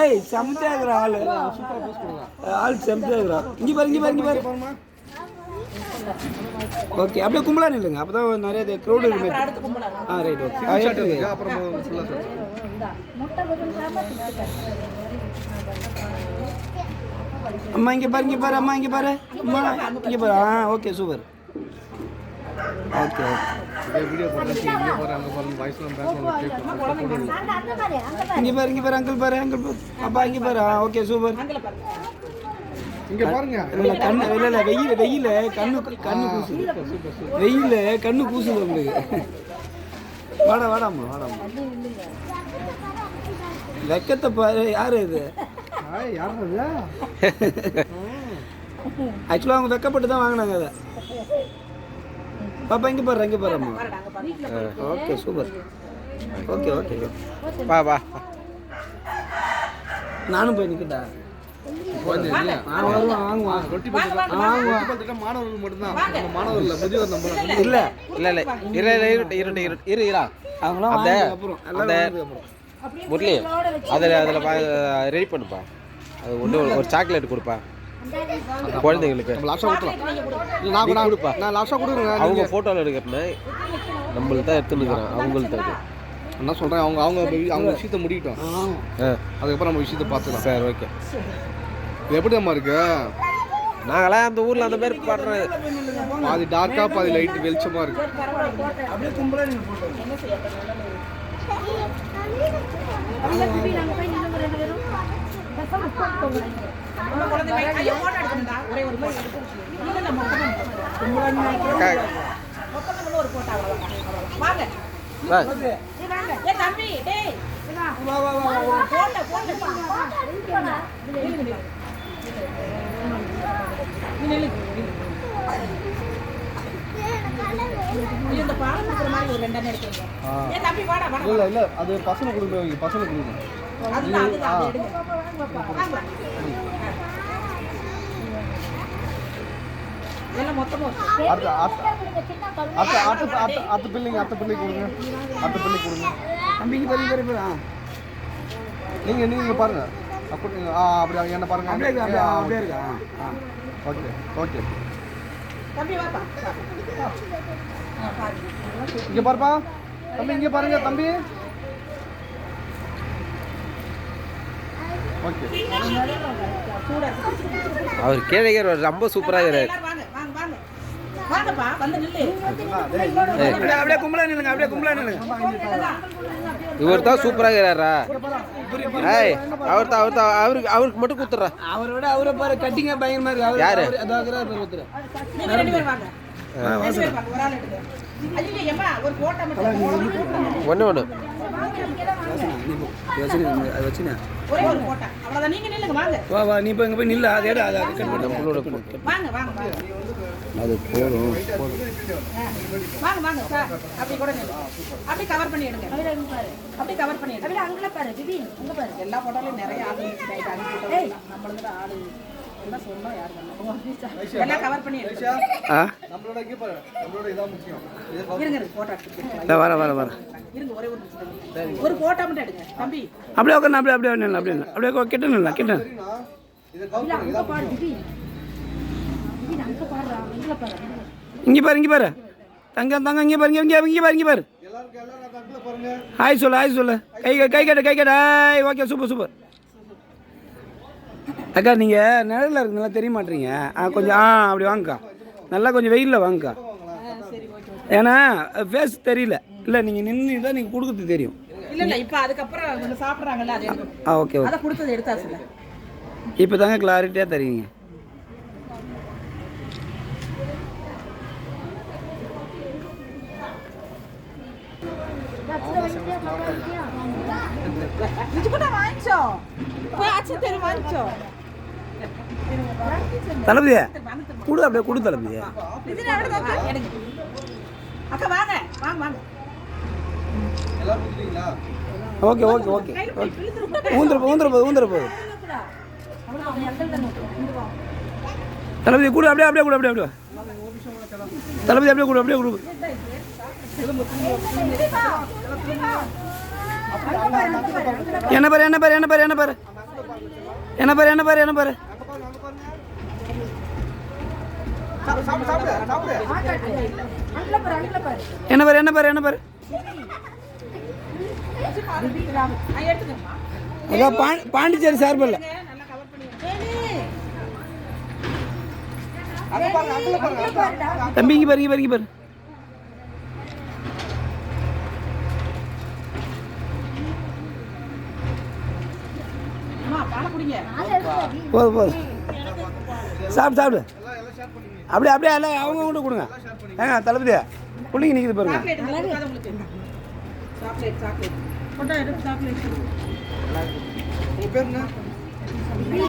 ஏய் செம்மையா இருக்கிற ஆளு. ஆள் செம்மையா இருக்கிறான் இங்க பாரு இங்க பாரு இங்க பாரு. ஓகே அப்படியே கும்பலா நில்லுங்க. அப்பதான் நிறைய க்ரௌட் இருக்கு. ஆ ரைட் ஓகே அப்புறம் ஃபுல்லாக சார் அம்மா இங்க பாரு இங்க பாரு அம்மா இங்க பாரு. அம்மா. இங்க பாரு. ஆ ஓகே சூப்பர் ஓகே. வீடியோ போட்டு இங்கே அங்கே வாய்ஸ்லாம் பாரு இங்க பாரு அங்கிள் பாரு அங்கிள் பாரு அப்பா இங்க பாரு. ஆ ஓகே சூப்பர் இங்கே பாருங்க. இல்ல கண்ணு இல்ல இல்ல வெயில் வெயில. கண்ணு கண்ணு கூசுது. வெயில கண்ணு கூசுது உங்களுக்கு. வாடா வாடாம்மா வாடாம்மா வெக்கத்தை பாரு யாரு இது? ஆக்சுவலாக அவங்க வெக்கப்பட்டு தான் வாங்கினாங்க அதை. பாப்பா இங்கே பாரு இங்கே பாரு அம்மா. ஓகே சூப்பர் ஓகே ஓகே வா வா. நானும் போய் நிற்கட்டா மாணவர்கள் மட்டும்தான். நம்ம மாணவர் இல்லை முதியோர் நம்ம இல்லை இல்ல இல்ல. இரு இரு இருட்டு இருட்டு இருட்டு இரு இரா அவங்களாம் அந்த- அந்த- முரளி அதில் அதில் ரெடி பண்ணுப்பா. அது ஒன்று ஒரு சாக்லேட் கொடுப்பா. குழந்தைங்களுக்கு. நம்ம லாஸ்ட்டாக கொடுக்கலாம். இல்லை நான் கூட கொடுப்பா. நான் லாஸ்ட்டாக கொடுக்குறேங்க அவங்க ஃபோட்டோவில் எடுக்கிறேன்னு நம்மளுக்கு தான் எடுத்துன்னுக்குறேன் இது என்ன சொல்கிறேன் அவங்க அவங்க அவங்க விஷயத்தை முடிக்கிட்டோம். அதுக்கப்புறம் நம்ம விஷயத்தை பார்த்துக்கலாம். சரி ஓகே. இது எப்படி நம்ம இருக்கு? நாங்களாம் அந்த ஊரில் அந்த மாதிரி பாடுறது பாதி டார்க்காக பாதி லைட் வெளிச்சமாக இருக்கு. அப்படியே இல்ல இல்ல அது பசங்க கொடுக்குறவங்க பசங்க கொடுக்கணும் அடுத்த அடுத்த அடுத்த அடுத்த அடுத்த அடுத்த பில்லிங் அடுத்த பிள்ளை கொடுங்க அடுத்த பிள்ளை கொடுங்க தம்பி இங்கே பாரு இங்கே பாரு, இங்கே பாரு ஆ நீங்கள் நீங்கள் பாருங்கள் அப்படி ஆ அப்படி என்ன பாருங்க அப்படியே இருக்கு, அப்படியே இருக்கா ஆ ஆ ஓகே ஓகே இங்கே பாருப்பா தம்பி இங்கே பாருங்க தம்பி ஓகே. அவர் கேழகர் ரொம்ப சூப்பராக இருக்கிறார். இவர் தான் சூப்பராக இருக்கிறாரா ஏய் அவர் தான் அவர் தான் அவருக்கு அவருக்கு மட்டும் கொடுத்துட்றா அவரை விட அவரை பாரு கட்டிங்க பயங்கரமா இருக்கு. அவர் யாரு? ஒன்று ஒன்று வா வா நீ இப்போ இங்கே போய் நில்ல அதை எடு அதை நம்மளோட வாங்க வாங்க வாங்க. அது போதும் வாங்க வாங்க சார் அப்படி கூட நில்லு. அப்படி கவர் பண்ணி எடுங்க. அப்படி கவர் பண்ணி எடுங்க. அங்கே பாரு விவி அங்கே பாரு. எல்லா போட்டோலையும் நிறைய ஆள் ஆளு. எல்லாம் சொன்னோம் யார் எல்லாம் கவர் பண்ணி ஆ? நம்மளோட இங்கே பாரு நம்மளோட இதான் முக்கியம். இது இருங்க இருங்க போட்டோ எடுத்துக்கலாம் இதோ வரேன் வரேன் வரேன் இருங்க ஒரே ஒரு நிமிஷம். ஒரு போட்டோ மட்டும் எடுங்க தம்பி. அப்படியே உட்காந்து அப்படியே அப்படியே நில்ல அப்படியே நில்லு. அப்படியே உட்காரு, கிட்ட நில்ல கிட்ட நில்லு. சரிண்ணா. இதை கவுண்ட் பண்ணுங்க இதான் பாரு விவி விவி அங்கே பாடுறா அங்கே பாரு. இங்கே பாரு இங்கே பாரு. தங்க தங்க இங்கே பாரு இங்கே இங்கே இங்கே பாரு இங்கே பாரு. எல்லாருக்கும் எல்லாரும் அந்த அங்கிள் பாருங்க. ஹாய் சொல்லு ஹாய் சொல்லு. கை கை கை கட்டு கை கட்டு. Hi okay super super. அக்கா நீங்கள் நிழலில் இருக்குங்களா தெரிய மாட்டீங்க ஆ கொஞ்சம் ஆ அப்படி வாங்கக்கா. நல்லா கொஞ்சம் வெயிலில் வாங்கக்கா. ஏன்னா ஃபேஸ் தெரியல. இல்லை நீங்கள் நின்று தான் நீங்கள் கொடுக்குறது தெரியும். ஆ ஓகே ஓகே. இப்போ தாங்க கிளாரிட்டியாக தெரியுங்க. இது கூட வாங்கிச்சோ? போய் ஆச்சு தெரு வாங்கிச்சோ? தளபதி கொடு அப்படியே கொடு தளபதி ஓகே ஓகே ஓகே ஊந்துற போ ஊந்துற தளபதி கூட அப்படியே அப்படியே கூட அப்படியே அப்படியே. தளபதி அப்படியே கூட அப்படியே கொடு. என்ன பாரு என்ன பாரு என்ன பாரு என்ன பாரு. என்ன பாரு என்ன பாரு என்ன பாரு சாப்பிடு சாப்பிடு சாப்பிடு சாப்பிடு அங்கில பாரு அங்கில பாரு என்ன பாரு என்ன பாரு என்ன பாரு? ஆ, பாண்டிச்சேரி சார்பில் நல்லா பாருங்க பாருங்க பாரு போதும் போதும் சாப்பிடு சாப்பிடு. அப்படியே அப்படியே எல்லாம் அவங்க கூட கொடுங்க. ஏங்க தளபதியா? பிள்ளைங்க நிற்கிது பாருங்க. Chocolate chocolate.